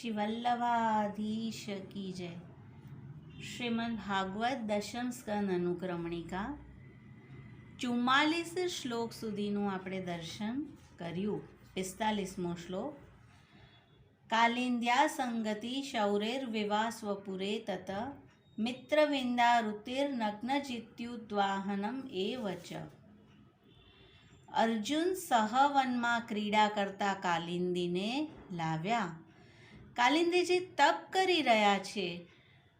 શ્રી વલ્લભાધીશ કી જય શ્રીમદ ભાગવત દશમ સ્કંદ અનુક્રમણિકા ચુમ્માલીસ શ્લોક સુધીનું આપણે દર્શન કર્યું, પિસ્તાલીસમો શ્લોક. કાલિંદ્યા સંગતિ શૌરેર વિવા સ્વપુરે તત, મિત્રવિંદા ઋતિર નગ્નચિત્યુદ્વાહનમ એ વચ અર્જુન સહવનમાં ક્રીડા કરતા કાલિંદીને લાવ્યા. કાલિંદીજી તપ કરી રહ્યા છે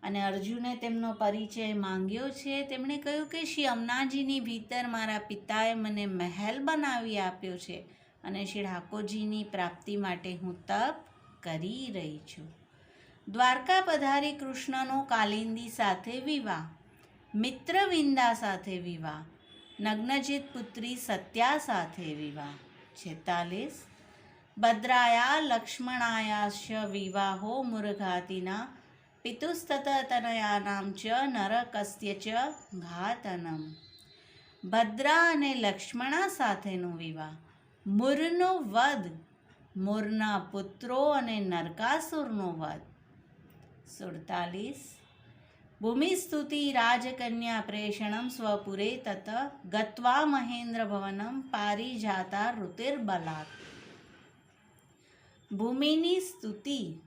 અને અર્જુને તેમનો પરિચય માંગ્યો છે. તેમણે કહ્યું કે શ્રી અમનાજીની ભીતર મારા પિતાએ મને મહેલ બનાવી આપ્યો છે અને શ્રી ઠાકોરજીની પ્રાપ્તિ માટે હું તપ કરી રહી છું. દ્વારકા પધારી કૃષ્ણનો કાલિંદી સાથે વિવાહ મિત્રવિંદા સાથે વિવાહ, નગ્નજીત પુત્રી સત્યા સાથે વિવાહ. છેતાલીસ ભદ્રાયા લક્ષ્મણાયાશ્ચ વિવાહો મુરઘાતિના પિતુસ્તતનયાનામ ચ નરકસ્ય ચ ઘાતનમ. ભદ્રા અને લક્ષ્મણા સાથેનો વિવાહ. મુરનો વધ મુરના પુત્રો અને નરકાસુરનો વધ સુડતાલીસ. ભૂમિસ્તુતિ રાજકન્યા પ્રેષણમ સ્વપુરે તત ગત્વા મહેન્દ્ર ભવનમ પારિજાતા ઋતિર્બલાત ભૂમિની સ્તુતિ.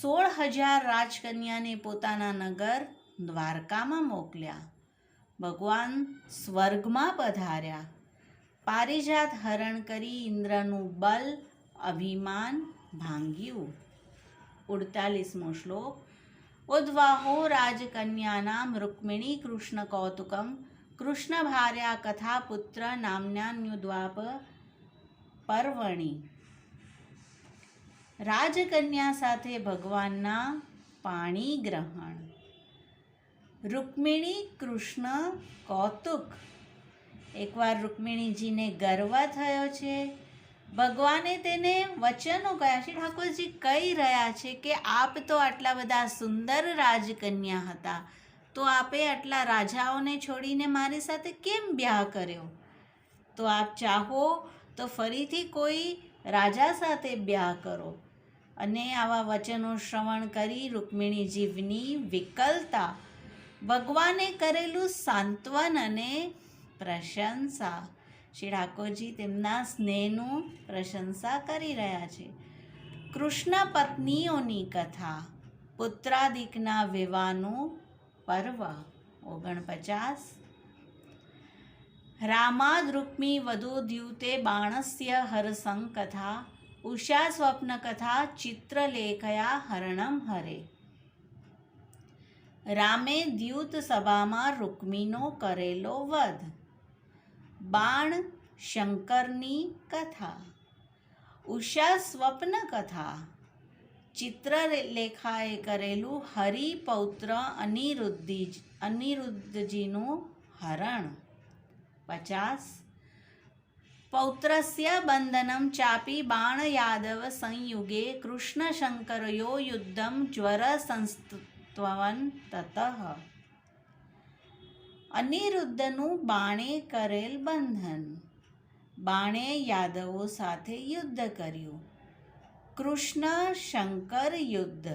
સોળ હજાર રાજકન્યાને પોતાના નગર દ્વારકામાં મોકલ્યા. ભગવાન સ્વર્ગમાં પધાર્યા. પારિજાત હરણ કરી ઇન્દ્રનું બલ, અભિમાન ભાંગ્યું. ઉડતાલીસમો શ્લોક. ઉદ્વાહો રાજકન્યાનામ રૂક્મિણી કૃષ્ણ કૌતુકમ, કૃષ્ણ ભાર્યા કથા પુત્ર નામ્યાન્યુદ્વાપ પર્વણી. રાજકન્યા સાથે ભગવાનના પાણી ગ્રહણ. રૂકમિણી કૃષ્ણ કૌતુક. એકવાર રૂકમિણીજીને ગર્વ થયો છે. ભગવાને તેને વચનો કહ્યા છે. ઠાકોરજી કહી રહ્યા છે કે આપ તો આટલા બધા સુંદર રાજકન્યા હતા. તો આપે આટલા રાજાઓને છોડીને મારી સાથે કેમ બ્યાહ કર્યો? તો આપ ચાહો તો ફરીથી કોઈ રાજા સાથે બ્યાહ કરો. અને આવા વચનો શ્રવણ કરી રૂકમિણી જીવની વિકલતા ભગવાને કરેલું સાંત્વન અને પ્રશંસા. શ્રી ઠાકોરજી તેમના સ્નેહનું પ્રશંસા કરી રહ્યા છે. કૃષ્ણ પત્નીઓની કથા, પુત્રાદિકના વિવાહનું પર્વ, ઓગણપચાસ. રામાદ રૂકમી વધુ દ્યુતે બાણસ્ય હરસંગ કથા ઉષા સ્વપ્ન કથા ચિત્રલેખયા હરણમ હરે. રામે દ્યુત સભામાં રૂક્મીનો કરેલો વધ. બાણ શંકરની કથા. ઉષા સ્વપ્ન કથા ચિત્રલેખાએ કરેલું હરિપૌત્ર અનિરુદ્ધિ અનિરુદ્ધજીનું હરણ. પચાસ પૌત્રસ્ય બંધનમ ચાપી બાણ યાદવ સંયુગે કૃષ્ણ શંકરયો યુદ્ધમ જ્વર સંસ્તવન તત અનિરુદ્ધનું બાણે કરેલ બંધન બાણે યાદવો સાથે યુદ્ધ કર્યું કૃષ્ણ શંકર યુદ્ધ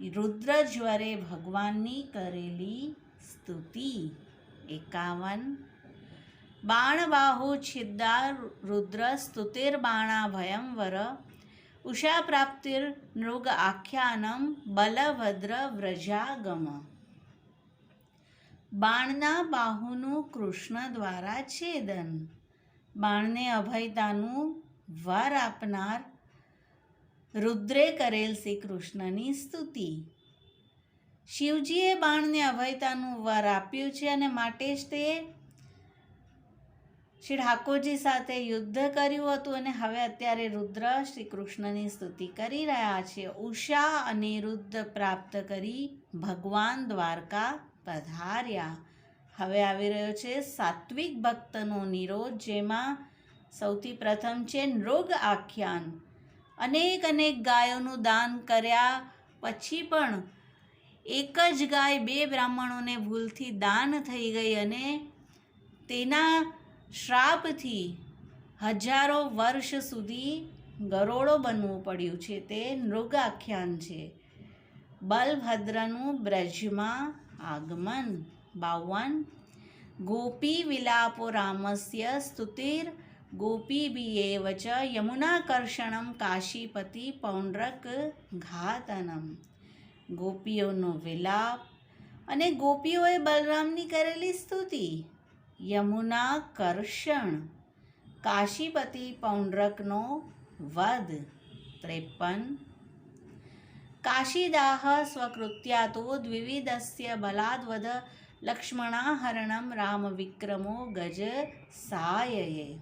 રુદ્ર જ્વરે ભગવાનની કરેલી સ્તુતિ એકાવન બાણબાહુ છિદ્દા રુદ્ર સ્તુતિર બાણા ભયંવર ઉષા પ્રાપ્તિર નૃગ આખ્યાનમ બલભદ્ર વ્રજાગમ. બાણના બાહુનું કૃષ્ણ દ્વારા છેદન. બાણને અભયતાનું વર આપનાર રુદ્રે કરેલ શ્રી કૃષ્ણની સ્તુતિ. શિવજીએ બાણને અભયતાનું વર આપ્યું છે અને માટે જ તે શ્રી ઠાકોરજી સાથે યુદ્ધ કર્યું હતું અને હવે અત્યારે રુદ્ર શ્રી કૃષ્ણની સ્તુતિ કરી રહ્યા છે. ઉષા અને રુદ્ર પ્રાપ્ત કરી ભગવાન દ્વારકા પધાર્યા. હવે આવી રહ્યો છે સાત્વિક ભક્તનો નિરોધ, જેમાં સૌથી પ્રથમ છે નૃગ આખ્યાન. અનેક અનેક ગાયોનું દાન કર્યા પછી પણ એક જ ગાય બે બ્રાહ્મણોને ભૂલથી દાન થઈ ગઈ અને તેના શ્રાપથી હજારો વર્ષ સુધી ગરોળો બનવું પડ્યું છે. તે મૃગાખ્યાન છે. બલભદ્રનું બ્રજમાં આગમન. બાવન. ગોપી વિલાપો રામસ્ય સ્તુતિર. ગોપીભિયેવ ચ યમુનાકર્ષણમ કાશીપતિ પૌંડ્રક ઘાતનમ. ગોપીઓનો વિલાપ. અને ગોપીઓએ બલરામની કરેલી સ્તુતિ. યમુના કર્ષણ કાશીપતિ પૌંડ્રકનો વધ ત્રેપન. કાશીદાહ સ્વકૃત્યાતો દ્વિવિધસ્ય બલાદ્વદ, લક્ષ્મણાહરણમ રામવિક્રમો ગજ સાયયે.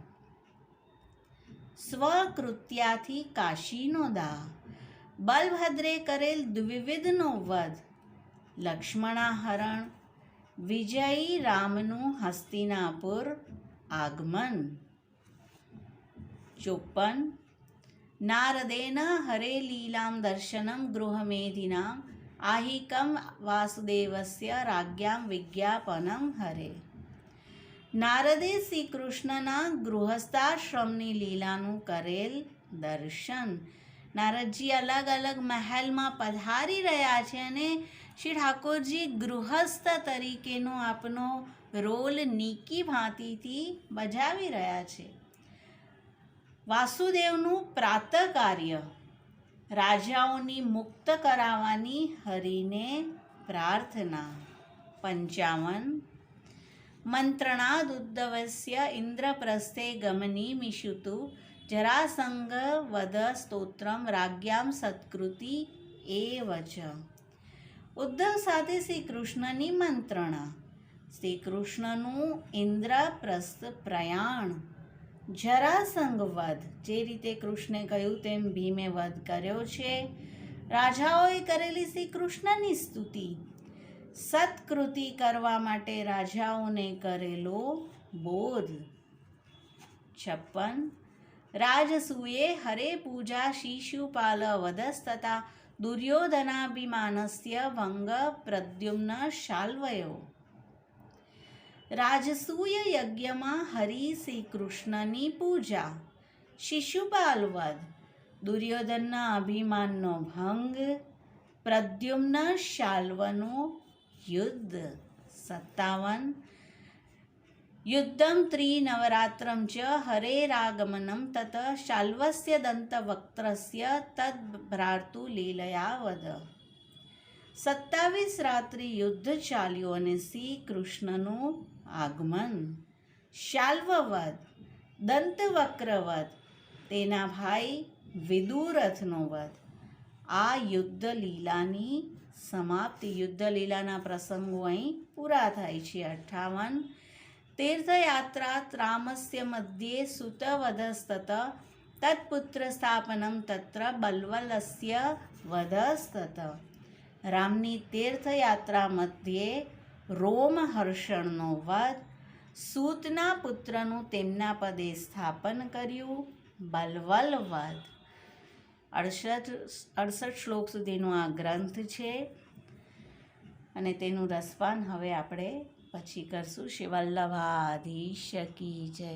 સ્વકૃત્યાથી કાશીનો દાહ, બલભદ્રે કરેલ દ્વિવિધનો વધ લક્ષ્મણાહરણ વિજયી રામનું હસ્તિનાપુર આગમન. ચોપન નારદેના હરે લીલામ દર્શનમ ગૃહમેધિના આહિકમ વાસુદેવસ્ય રાજ્ઞામ વિજ્ઞાપનમ હરે. નારદે શ્રી કૃષ્ણના ગૃહસ્થાશ્રમની લીલાનું કરેલ દર્શન. નારદજી અલગ અલગ મહેલમાં પધારી રહ્યા છે અને શ્રી ઠાકોરજી ગૃહસ્થ તરીકેનો આપનો રોલ નીકી ભાંતિથી બજાવી રહ્યા છે. વાસુદેવનું પ્રાત કાર્ય રાજાઓની મુક્ત કરાવવાની હરિને પ્રાર્થના, પંચાવન. મંત્રણાદુદ્ધવસ્ય ઇન્દ્રપ્રસ્થે ગમની મિશુતુ જરાસંગ વદ સ્તોત્રમ રાજ્યામ સત્કૃતિ એવ ચ ઉદ્ધવ સાથે શ્રી કૃષ્ણની મંત્રણા. શ્રી કૃષ્ણનું ઇન્દ્રપ્રસ્થ પ્રયાણ. જરાસંગ વધ જે રીતે કૃષ્ણે કહ્યું તેમ ભીમે વધ કર્યો છે. રાજાઓએ કરેલી શ્રી કૃષ્ણની સ્તુતિ. સત્કૃતિ કરવા માટે રાજાઓને કરેલો બોધ. છપ્પન રાજસૂયે હરે પૂજા શિશુપાલ વધસ્તતા દુર્યોધનાભિમાનસ્ય ભંગ પ્રદ્યુમ્ન શાલ્વયો રાજસૂય યજ્ઞમાં હરિ શ્રી કૃષ્ણની પૂજા શિશુપાલ વધ દુર્યોધનના અભિમાનનો ભંગ પ્રદ્યુમ્ન શાલ્વનો યુદ્ધ સત્તાવન યુદ્ધમ ત્રિનવરાત્રમ ચ હરેરાગમનમ તત શાલ્વસ્ય દંતવક્ત્રસ્ય તદ્ભ્રાતુ લીલયા વદ સત્તાવીસ રાત્રિ યુદ્ધ ચાલ્યું અને શ્રી કૃષ્ણનું આગમન શાલ્વવધ દંતવક્રવધ તેના ભાઈ વિદુરથનો વધ આ યુદ્ધ લીલાની સમાપ્તિ યુદ્ધ લીલાના પ્રસંગો અહીં પૂરા થાય છે અઠ્ઠાવન તીર્થયાત્રા रामस्य મધ્યે सुतवधस्तत તત્પુત્ર સ્થાપનમ તત્ર બલ્વલસ્ય વધસ્તત રામની તીર્થયાત્રા મધ્યે રોમહર્ષણનો વધ સૂતના પુત્રનું તેમના પદે સ્થાપન કર્યું બલવલ વધ અડસઠ અડસઠ શ્લોક સુધીનો આ ગ્રંથ છે, અને તેનું રસપાન હવે આપણે પછી કરશું શિવલ્લભાધીશ કી જય.